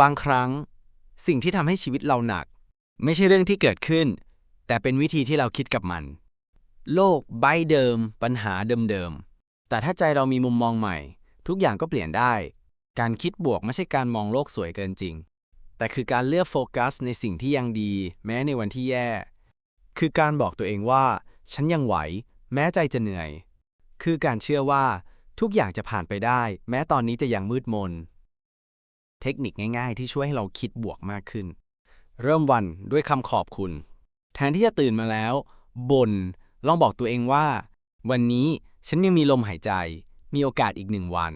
บางครั้ง สิ่งที่ทำให้ชีวิตเราหนัก ไม่ใช่เรื่องที่เกิดขึ้น แต่เป็นวิธีที่เราคิดกับมัน โลกใบเดิม ปัญหาเดิมๆ แต่ถ้าใจเรามีมุมมองใหม่ ทุกอย่างก็เปลี่ยนได้ การคิดบวกไม่ใช่การมองโลกสวยเกินจริง แต่คือการเลือกโฟกัสในสิ่งที่ยังดี แม้ในวันที่แย่ คือการบอกตัวเองว่า ฉันยังไหว แม้ใจจะเหนื่อย คือการเชื่อว่าทุกอย่างจะผ่านไปได้ แม้ตอนนี้จะยังมืดมน เทคนิคง่ายๆ ที่ช่วยให้เราคิดบวกมากขึ้น เริ่มวันด้วยคำขอบคุณ แทนที่จะตื่นมาแล้วบ่นลองบอกตัวเองว่า วันนี้ฉันยังมีลมหายใจ มีโอกาสอีกหนึ่งวัน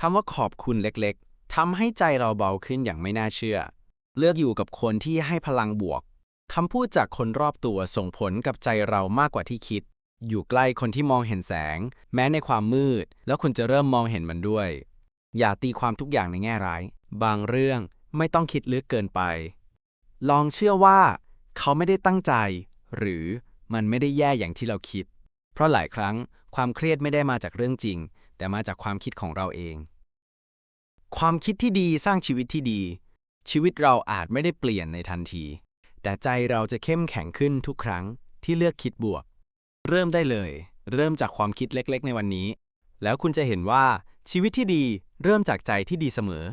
คำว่าขอบคุณเล็กๆทำให้ใจเราเบาขึ้นอย่างไม่น่าเชื่อ เลือกอยู่กับคนที่ให้พลังบวกคำพูดจากคนรอบตัวส่งผลกับใจเรามากกว่าที่คิด อยู่ใกล้คนที่มองเห็นแสง แม้ในความมืด แล้วคุณจะเริ่มมองเห็นมันด้วย อย่าตีความทุกอย่างในแง่ร้าย บางเรื่องไม่ต้องคิดลึกเกินไป ลองเชื่อว่า เขาไม่ได้ตั้งใจ หรือมันไม่ได้แย่อย่างที่เราคิด เพราะหลายครั้งความเครียดไม่ได้มาจากเรื่องจริง แต่มาจากความคิดของเราเอง ความคิดที่ดีสร้างชีวิตที่ดี ชีวิตเราอาจไม่ได้เปลี่ยนในทันที แต่ใจเราจะเข้มแข็งขึ้นทุกครั้งที่เลือกคิดบวก เริ่มได้เลย เริ่มจากความคิดเล็ก ๆ ในวันนี้ แล้วคุณจะเห็นว่าชีวิตที่ดี เริ่มจากใจที่ดีเสมอ